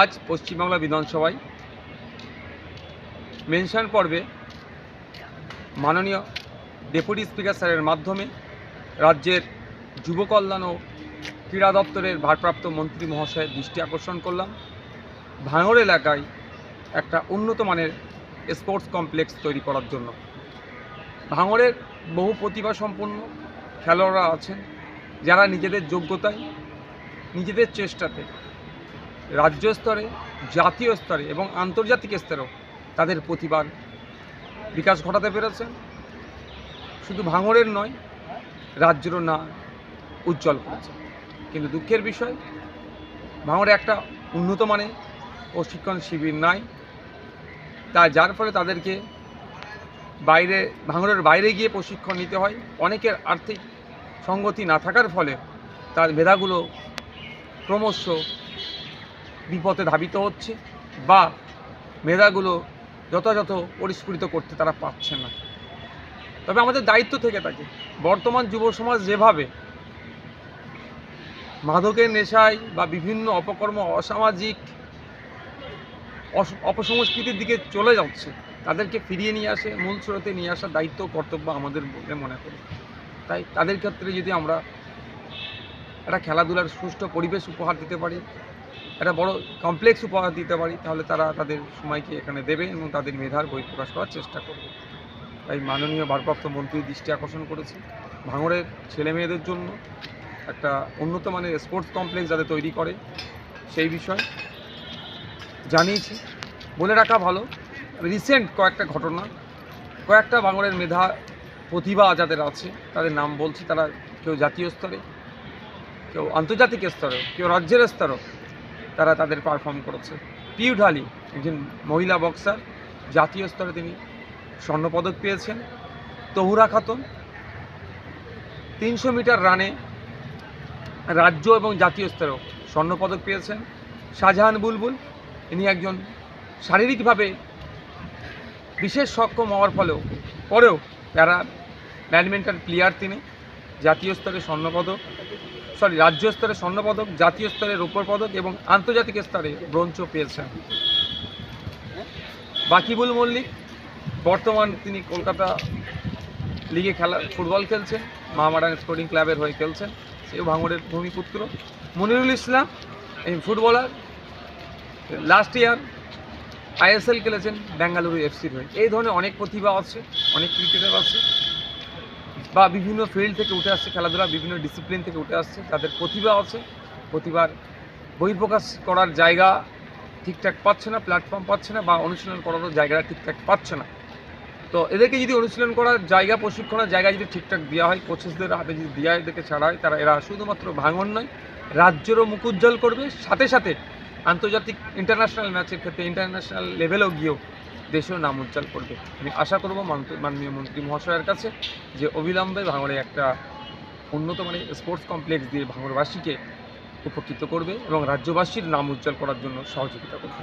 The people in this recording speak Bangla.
আজ পশ্চিমবাংলা বিধানসভায় মেনশন পর্বে মাননীয় ডেপুটি স্পিকার স্যারের মাধ্যমে রাজ্যের যুব কল্যাণ ও ক্রীড়া দপ্তরের ভারপ্রাপ্ত মন্ত্রী মহাশয়ের দৃষ্টি আকর্ষণ করলাম। ভাঙড় এলাকায় একটা উন্নত মানের স্পোর্টস কমপ্লেক্স তৈরি করার জন্য। ভাঙড়ের বহু প্রতিভা সম্পন্ন খেলোয়াড়রা আছেন, যারা নিজেদের যোগ্যতায়, নিজেদের চেষ্টাতে রাজ্য স্তরে, জাতীয় স্তরে এবং আন্তর্জাতিক স্তরেও তাদের প্রতিভার বিকাশ ঘটাতে পেরেছেন শুধু ভাঙড়ের নয়, রাজ্যেরও না উজ্জ্বল করেছে। কিন্তু দুঃখের বিষয়, ভাঙড়ে একটা উন্নত মানের প্রশিক্ষণ শিবির নাই। তা যার ফলে তাদেরকে বাইরে, ভাঙড়ের বাইরে গিয়ে প্রশিক্ষণ নিতে হয়। অনেকের আর্থিক সঙ্গতি না থাকার ফলে তার মেধাগুলো ক্রমশ বিপথে ধাবিত হচ্ছে বা মেধাগুলো যথাযথ পরিস্ফুটিত করতে তারা পারছে না। তবে আমাদের দায়িত্ব থেকে থাকে, বর্তমান যুব সমাজ যেভাবে মাদকের নেশায় বা বিভিন্ন অপকর্ম অসামাজিক অস- অপসংস্কৃতির দিকে চলে যাচ্ছে, তাদেরকে ফিরিয়ে নিয়ে আসে, মূল স্রোতে নিয়ে আসার দায়িত্ব কর্তব্য আমাদের বলে মনে করি। তাই তাদের ক্ষেত্রে যদি আমরা একটা খেলাধুলার সুষ্ঠু পরিবেশ উপহার দিতে পারি একটা বড় কমপ্লেক্স উপহার দিতে পারি, তাহলে তারা তাদের সময়কে এখানে দেবে এবং তাদের মেধার বই প্রকাশ করার চেষ্টা করবে। তাই মাননীয় ভারপ্রাপ্ত মন্ত্রীর দৃষ্টি আকর্ষণ করেছে ভাঙড়ের ছেলে মেয়েদের জন্য একটা উন্নত মানের স্পোর্টস কমপ্লেক্স যাতে তৈরি করে, সেই বিষয় জানিয়েছি। বলে রাখা ভালো রিসেন্ট কয়েকটা ঘটনা, কয়েকটা ভাঙড়ের মেধা প্রতিভা যাদের আছে, তাদের নাম বলছি, তারা কেউ জাতীয় স্তরে, কেউ আন্তর্জাতিক স্তরে কেউ রাজ্যের স্তরেও। তারা তাদের পারফর্ম করেছে। পিউ ঢালি একজন মহিলা বক্সার জাতীয় স্তরে তিনি স্বর্ণপদক পেয়েছেন। তহুরা খাতুন, তিনশো মিটার রানে রাজ্য এবং জাতীয় স্তরেও স্বর্ণপদক পেয়েছেন। শাহজাহান বুলবুল, ইনি একজন শারীরিকভাবে বিশেষ সক্ষম হওয়ার ফলেও, পরেও প্যারা ব্যাডমিন্টন প্লেয়ার তিনি, জাতীয় স্তরে স্বর্ণপদক সরি রাজ্য স্তরে স্বর্ণপদক জাতীয় স্তরে রৌপ্য পদক এবং আন্তর্জাতিক স্তরে ব্রোঞ্জও পেয়েছেন। বাকিবুল মল্লিক, বর্তমান তিনি কলকাতা লিগে খেলা, ফুটবল খেলছেন মামারান স্পোর্টিং ক্লাবের হয়ে খেলছেন সেও ভাঙড়ের ভূমিপুত্র। মনিরুল ইসলাম, এই ফুটবলার লাস্ট ইয়ার আইএসএল খেলেছেন, বেঙ্গালুরু এফসির হয়ে। এই ধরনের অনেক প্রতিভা আছে, অনেক ক্রিকেটার আছে। বা বিভিন্ন ফিল্ড থেকে উঠে আসছে খেলাধুলা, বিভিন্ন ডিসিপ্লিন থেকে উঠে আসছে তাদের প্রতিভা আছে, প্রতিভার বহিঃপ্রকাশ করার জায়গা ঠিকঠাক পাচ্ছে না প্ল্যাটফর্ম পাচ্ছে না বা অনুশীলন করারও জায়গাটা ঠিকঠাক পাচ্ছে না। তো এদেরকে যদি অনুশীলন করার জায়গা, প্রশিক্ষণের জায়গা যদি ঠিকঠাক দেওয়া হয় কোচেসদের হাতে যদি দেওয়া হয়, এদেরকে ছাড়া হয়, তারা এরা শুধুমাত্র ভাঙন নয়, রাজ্যেরও মুখ উজ্জ্বল করবে। সাথে সাথে আন্তর্জাতিক ইন্টারন্যাশনাল ম্যাচের ক্ষেত্রে ইন্টারন্যাশনাল লেভেলেও গিয়েও দেশেও নাম উজ্জ্বল করবে। আমি আশা করব মাননীয় মন্ত্রী মহাশয়ের কাছে যে অবিলম্বে ভাঙড়ে একটা উন্নত মানের স্পোর্টস কমপ্লেক্স দিয়ে ভাঙড়বাসীকে উপকৃত করবে এবং রাজ্যবাসীর নাম উজ্জ্বল করার জন্য সহযোগিতা করবে।